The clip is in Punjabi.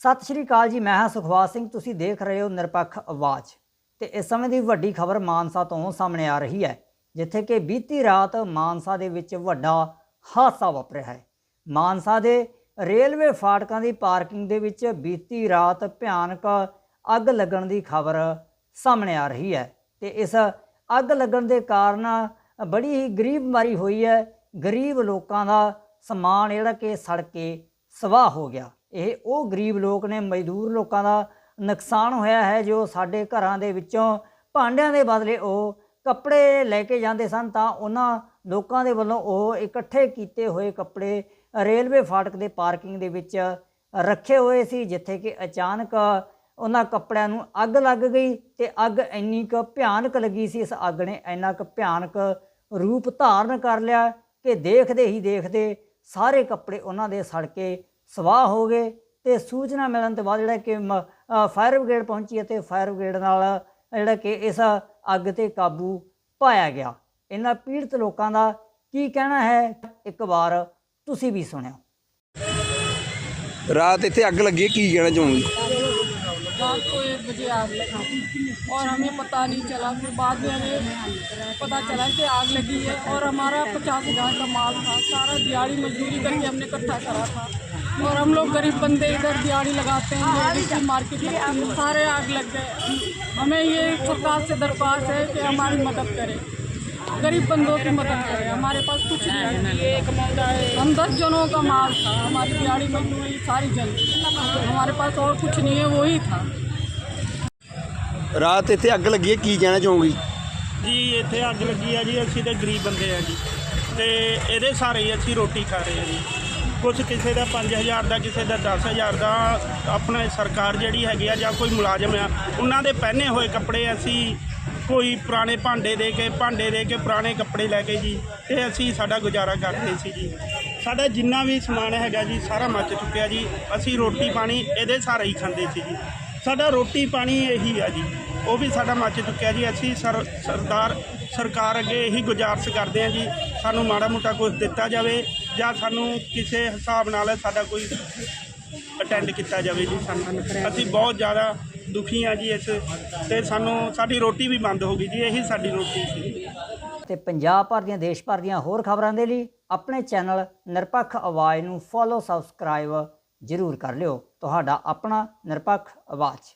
ਸਤਿ ਸ਼੍ਰੀ ਅਕਾਲ ਜੀ, ਮੈਂ ਹਾਂ ਸੁਖਵਾਸ ਸਿੰਘ, ਤੁਸੀਂ ਦੇਖ ਰਹੇ ਹੋ ਨਿਰਪੱਖ ਆਵਾਜ਼। ਤੇ ਇਸ ਸਮੇਂ ਦੀ ਵੱਡੀ ਖਬਰ ਮਾਨਸਾ ਤੋਂ ਸਾਹਮਣੇ ਆ ਰਹੀ ਹੈ, ਜਿੱਥੇ ਕਿ ਬੀਤੀ ਰਾਤ ਮਾਨਸਾ ਦੇ ਵਿੱਚ ਵੱਡਾ ਹਾਦਸਾ ਵਾਪਰਿਆ ਹੈ। ਮਾਨਸਾ ਦੇ ਰੇਲਵੇ ਫਾਟਕਾਂ ਦੀ ਪਾਰਕਿੰਗ ਦੇ ਵਿੱਚ ਬੀਤੀ ਰਾਤ ਭਿਆਨਕ ਅੱਗ ਲੱਗਣ ਦੀ ਖਬਰ ਸਾਹਮਣੇ ਆ ਰਹੀ ਹੈ। ਤੇ ਇਸ ਅੱਗ ਲੱਗਣ ਦੇ ਕਾਰਨ ਬੜੀ ਹੀ ਗਰੀਬ ਮਾਰੀ ਹੋਈ ਹੈ। ਗਰੀਬ ਲੋਕਾਂ ਦਾ ਸਮਾਨ ਜਿਹੜਾ ਕਿ ਸੜ ਕੇ ਸਵਾਹ ਹੋ ਗਿਆ। ਇਹ ਉਹ ਗਰੀਬ ਲੋਕ ਨੇ, ਮਜ਼ਦੂਰ ਲੋਕਾਂ ਦਾ ਨੁਕਸਾਨ ਹੋਇਆ ਹੈ ਜੋ ਸਾਡੇ ਘਰਾਂ ਦੇ ਵਿੱਚੋਂ ਭਾਂਡਿਆਂ ਦੇ ਬਦਲੇ ਉਹ ਕੱਪੜੇ ਲੈ ਕੇ ਜਾਂਦੇ ਸਨ ਤਾਂ ਉਹਨਾਂ ਲੋਕਾਂ ਦੇ ਵੱਲੋਂ ਉਹ ਇਕੱਠੇ ਕੀਤੇ ਹੋਏ ਕੱਪੜੇ ਰੇਲਵੇ ਫਾਟਕ ਦੇ ਪਾਰਕਿੰਗ ਦੇ ਵਿੱਚ ਰੱਖੇ ਹੋਏ ਸੀ, ਜਿੱਥੇ ਕਿ ਅਚਾਨਕ ਉਹਨਾਂ ਕੱਪੜਿਆਂ ਨੂੰ ਅੱਗ ਲੱਗ ਗਈ ਤੇ ਅੱਗ ਇੰਨੀ ਕੁ ਭਿਆਨਕ ਲੱਗੀ ਸੀ, ਇਸ ਅੱਗ ਨੇ ਇੰਨਾ ਕੁ ਭਿਆਨਕ ਰੂਪ ਧਾਰਨ ਕਰ ਲਿਆ ਕਿ ਦੇਖਦੇ ਹੀ ਦੇਖਦੇ ਸਾਰੇ ਕੱਪੜੇ ਉਹਨਾਂ ਦੇ ਸੜ ਕੇ ਸਵਾਹ ਹੋ ਗਏ ਤੇ ਸੂਚਨਾ ਮਿਲਣ ਤੋਂ ਬਾਅਦ ਜਿਹੜਾ ਕਿ ਮ- ਫਾਇਰ ਬ੍ਰਿਗੇਡ ਪਹੁੰਚੀ ਅਤੇ ਫਾਇਰ ਬ੍ਰਿਗੇਡ ਨਾਲ ਜਿਹੜਾ ਕਿ ਇਸ ਅੱਗ ਤੇ ਕਾਬੂ ਪਾਇਆ ਗਿਆ। ਇਹਨਾਂ ਪੀੜਤ ਲੋਕਾਂ ਦਾ ਕੀ ਕਹਿਣਾ ਹੈ? ਇੱਕ ਵਾਰ ਤੁਸੀਂ ਵੀ ਸੁਣਿਓ। ਰਾਤ ਇੱਥੇ ਅੱਗ ਲੱਗੀ ਕੀ ਕਹਿਣਾ ਚਾਹੋਗੇ? रात को एक बजे आग लगा। और हमें पता नहीं चला। फिर बाद में हमें पता चला कि आग लगी है। और हमारा पचास हज़ार का माल था। सारा दिहाड़ी मजदूरी करके हमने इकट्ठा करा था। और हम लोग गरीब बंदे इधर दिहाड़ी लगाते हैं मार्केट है। सारे आग लग गए। हमें ये सरकार से दरख्वास्त है कि हमारी मदद करें। गरीब बंदों की मदद करें हमारे पास कुछ नहीं है हम दस जनों का माल था हमारी दिहाड़ी मजदूरी सारी जल गई। हमारे पास और कुछ नहीं है वही था ਰਾਤ ਇੱਥੇ ਅੱਗ ਲੱਗੀ ਹੈ ਕੀ ਕਹਿਣਾ ਚਾਹੋਗੇ ਜੀ ਇੱਥੇ ਅੱਗ ਲੱਗੀ ਆ ਜੀ ਅਸੀਂ ਤੇ ਗਰੀਬ ਬੰਦੇ ਆ ਜੀ ਤੇ ਇਹਦੇ ਸਾਰੇ ਹੀ ਅਸੀਂ ਰੋਟੀ ਖਾ ਰਹੇ ਆ ਜੀ ਕੁਝ ਕਿਸੇ ਦਾ 5000 ਦਾ ਕਿਸੇ ਦਾ 10000 ਦਾ ਆਪਣਾ ਸਰਕਾਰ ਜਿਹੜੀ ਹੈਗੀ ਆ ਜਾਂ ਕੋਈ ਮੁਲਾਜ਼ਮ ਆ ਉਹਨਾਂ ਦੇ ਪਹਿਨੇ ਹੋਏ ਕੱਪੜੇ ਅਸੀਂ ਕੋਈ ਪੁਰਾਣੇ ਭਾਂਡੇ ਦੇ ਕੇ, ਭਾਂਡੇ ਦੇ ਕੇ ਪੁਰਾਣੇ ਕੱਪੜੇ ਲੈ ਕੇ ਜੀ, ਤੇ ਅਸੀਂ ਸਾਡਾ ਗੁਜ਼ਾਰਾ ਕਰਦੇ ਸੀ ਜੀ। ਸਾਡਾ ਜਿੰਨਾ ਵੀ ਸਮਾਨ ਹੈਗਾ ਜੀ, ਸਾਰਾ ਮੱਚ ਚੁੱਕਿਆ ਜੀ। ਅਸੀਂ ਰੋਟੀ ਪਾਣੀ ਇਹਦੇ ਸਾਰੇ ਹੀ ਖਾਂਦੇ ਸੀ ਜੀ। ਸਾਡਾ ਰੋਟੀ ਪਾਣੀ ਇਹੀ ਆ ਜੀ। ਉਹ ਵੀ ਸਾਡਾ ਮੱਚ ਚੁੱਕਿਆ ਜੀ। ਅਸੀਂ ਸਰ, ਸਰਦਾਰ, ਸਰਕਾਰ ਅੱਗੇ ਇਹੀ ਗੁਜ਼ਾਰਸ਼ ਕਰਦੇ ਹਾਂ ਜੀ। ਸਾਨੂੰ ਮਾੜਾ ਮੋਟਾ ਕੁਝ ਦਿੱਤਾ ਜਾਵੇ ਜਾਂ ਸਾਨੂੰ ਕਿਸੇ ਹਿਸਾਬ ਨਾਲ ਸਾਡਾ ਕੋਈ ਅਟੈਂਡ ਕੀਤਾ ਜਾਵੇ ਜੀ ਸਾਨੂੰ। ਅਸੀਂ ਬਹੁਤ ਜ਼ਿਆਦਾ ਦੁਖੀ ਆ ਜੀ ਇਸ ਤੇ ਸਾਨੂੰ ਸਾਡੀ ਰੋਟੀ ਵੀ ਬੰਦ ਹੋ ਗਈ ਜੀ, ਇਹੀ ਸਾਡੀ ਰੋਟੀ ਸੀ। ਤੇ ਪੰਜਾਬ ਭਰ ਦੀਆਂ, ਦੇਸ਼ ਭਰ ਦੀਆਂ ਹੋਰ ਖਬਰਾਂ ਦੇ ਲਈ ਆਪਣੇ ਚੈਨਲ ਨਿਰਪੱਖ ਆਵਾਜ਼ ਨੂੰ ਫੋਲੋ ਸਬਸਕ੍ਰਾਈਬ ਜ਼ਰੂਰ ਕਰ ਲਿਓ। ਤੁਹਾਡਾ ਆਪਣਾ ਨਿਰਪੱਖ ਆਵਾਜ਼।